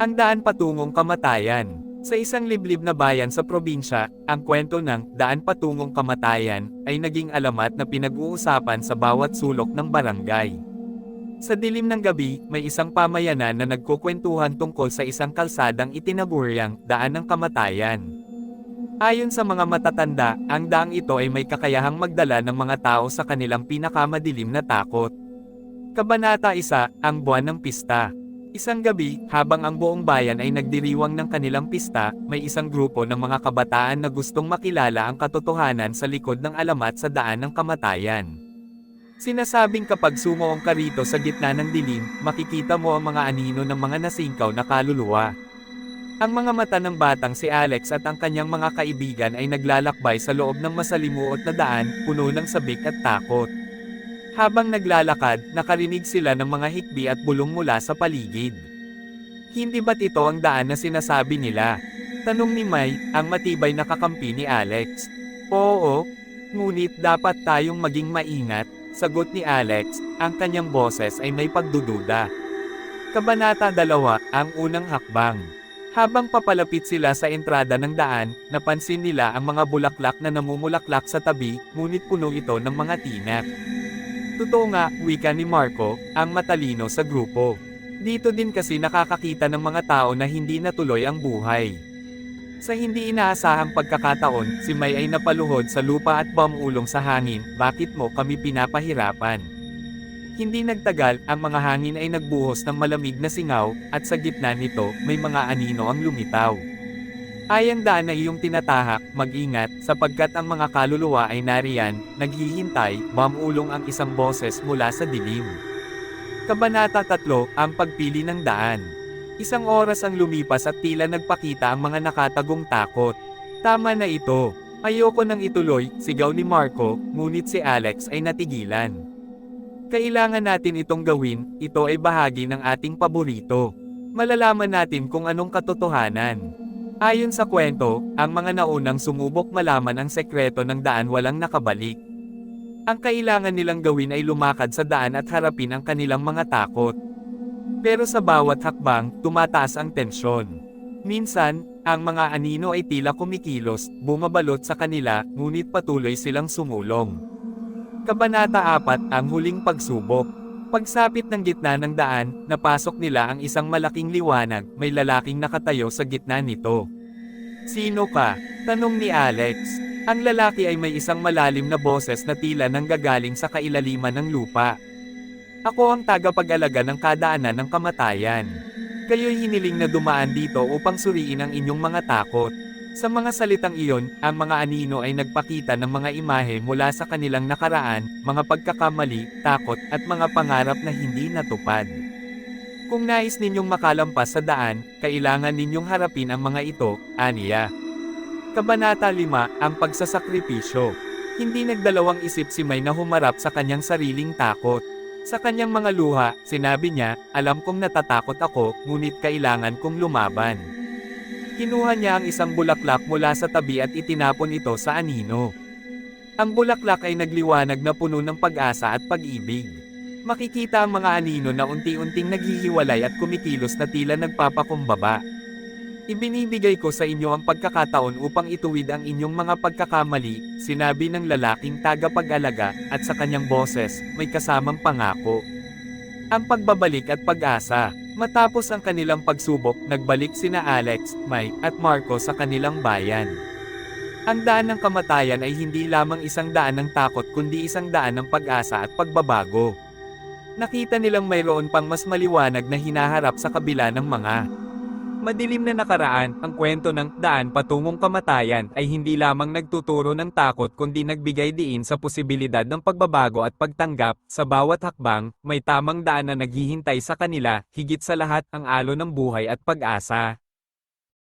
Ang daan patungong kamatayan. Sa isang liblib na bayan sa probinsya, ang kwento ng daan patungong kamatayan ay naging alamat na pinag-uusapan sa bawat sulok ng barangay. Sa dilim ng gabi, may isang pamayanan na nagkukwentuhan tungkol sa isang kalsadang itinaburyang daan ng kamatayan. Ayon sa mga matatanda, ang daang ito ay may kakayahang magdala ng mga tao sa kanilang pinakamadilim na takot. Kabanata 1, ang buwan ng pista. Isang gabi, habang ang buong bayan ay nagdiriwang ng kanilang pista, may isang grupo ng mga kabataan na gustong makilala ang katotohanan sa likod ng alamat sa daan ng kamatayan. Sinasabing kapag sumuong ka rito sa gitna ng dilim, makikita mo ang mga anino ng mga nasingkaw na kaluluwa. Ang mga mata ng batang si Alex at ang kanyang mga kaibigan ay naglalakbay sa loob ng masalimuot na daan, puno ng sabik at takot. Habang naglalakad, nakarinig sila ng mga hikbi at bulong mula sa paligid. Hindi ba't ito ang daan na sinasabi nila? Tanong ni May, ang matibay na kakampi ni Alex. Oo, ngunit dapat tayong maging maingat, sagot ni Alex, ang kanyang boses ay may pagdududa. Kabanata 2, ang unang hakbang. Habang papalapit sila sa entrada ng daan, napansin nila ang mga bulaklak na namumulaklak sa tabi, ngunit puno ito ng mga tinak. Totoo nga, wika ni Marco, ang matalino sa grupo. Dito din kasi nakakakita ng mga tao na hindi natuloy ang buhay. Sa hindi inaasahang pagkakataon, si May ay napaluhod sa lupa at bumulong sa hangin, bakit mo kami pinapahirapan? Hindi nagtagal, ang mga hangin ay nagbuhos ng malamig na singaw, at sa gitna nito, may mga anino ang lumitaw. Ayang daan na iyong tinatahak, mag-ingat, sapagkat ang mga kaluluwa ay nariyan, naghihintay, mamulong ang isang boses mula sa dilim. Kabanata 3, ang pagpili ng daan. Isang oras ang lumipas at tila nagpakita ang mga nakatagong takot. Tama na ito. Ayoko nang ituloy, sigaw ni Marco, ngunit si Alex ay natigilan. Kailangan natin itong gawin, ito ay bahagi ng ating paborito. Malalaman natin kung anong katotohanan. Ayon sa kwento, ang mga naunang sumubok malaman ang sekreto ng daan walang nakabalik. Ang kailangan nilang gawin ay lumakad sa daan at harapin ang kanilang mga takot. Pero sa bawat hakbang, tumataas ang tensyon. Minsan, ang mga anino ay tila kumikilos, bumabalot sa kanila, ngunit patuloy silang sumulong. Kabanata 4, ang huling pagsubok. Pagsapit ng gitna ng daan, napasok nila ang isang malaking liwanag, may lalaking nakatayo sa gitna nito. Sino ka? Tanong ni Alex. Ang lalaki ay may isang malalim na boses na tila nanggagaling sa kailaliman ng lupa. Ako ang tagapag-alaga ng kadaanan ng kamatayan. Kayo'y hiniling na dumaan dito upang suriin ang inyong mga takot. Sa mga salitang iyon, ang mga anino ay nagpakita ng mga imahe mula sa kanilang nakaraan, mga pagkakamali, takot, at mga pangarap na hindi natupad. Kung nais ninyong makalampas sa daan, kailangan ninyong harapin ang mga ito, aniya. Kabanata 5, ang pagsasakripisyo. Hindi nagdalawang isip si May na humarap sa kanyang sariling takot. Sa kanyang mga luha, sinabi niya, alam kong natatakot ako, ngunit kailangan kong lumaban. Kinuha niya ang isang bulaklak mula sa tabi at itinapon ito sa anino. Ang bulaklak ay nagliwanag na puno ng pag-asa at pag-ibig. Makikita ang mga anino na unti-unting naghihiwalay at kumikilos na tila nagpapakumbaba. Ibinibigay ko sa inyo ang pagkakataon upang ituwid ang inyong mga pagkakamali, sinabi ng lalaking tagapag-alaga, at sa kanyang boses, may kasamang pangako. Ang pagbabalik at pag-asa. Matapos ang kanilang pagsubok, nagbalik sina Alex, Mike, at Marco sa kanilang bayan. Ang daan ng kamatayan ay hindi lamang isang daan ng takot kundi isang daan ng pag-asa at pagbabago. Nakita nilang mayroon pang mas maliwanag na hinaharap sa kabila ng mga Madilim na nakaraan, ang kwento ng daan patungong kamatayan ay hindi lamang nagtuturo ng takot kundi nagbigay diin sa posibilidad ng pagbabago at pagtanggap, sa bawat hakbang, may tamang daan na naghihintay sa kanila, higit sa lahat ang alo ng buhay at pag-asa.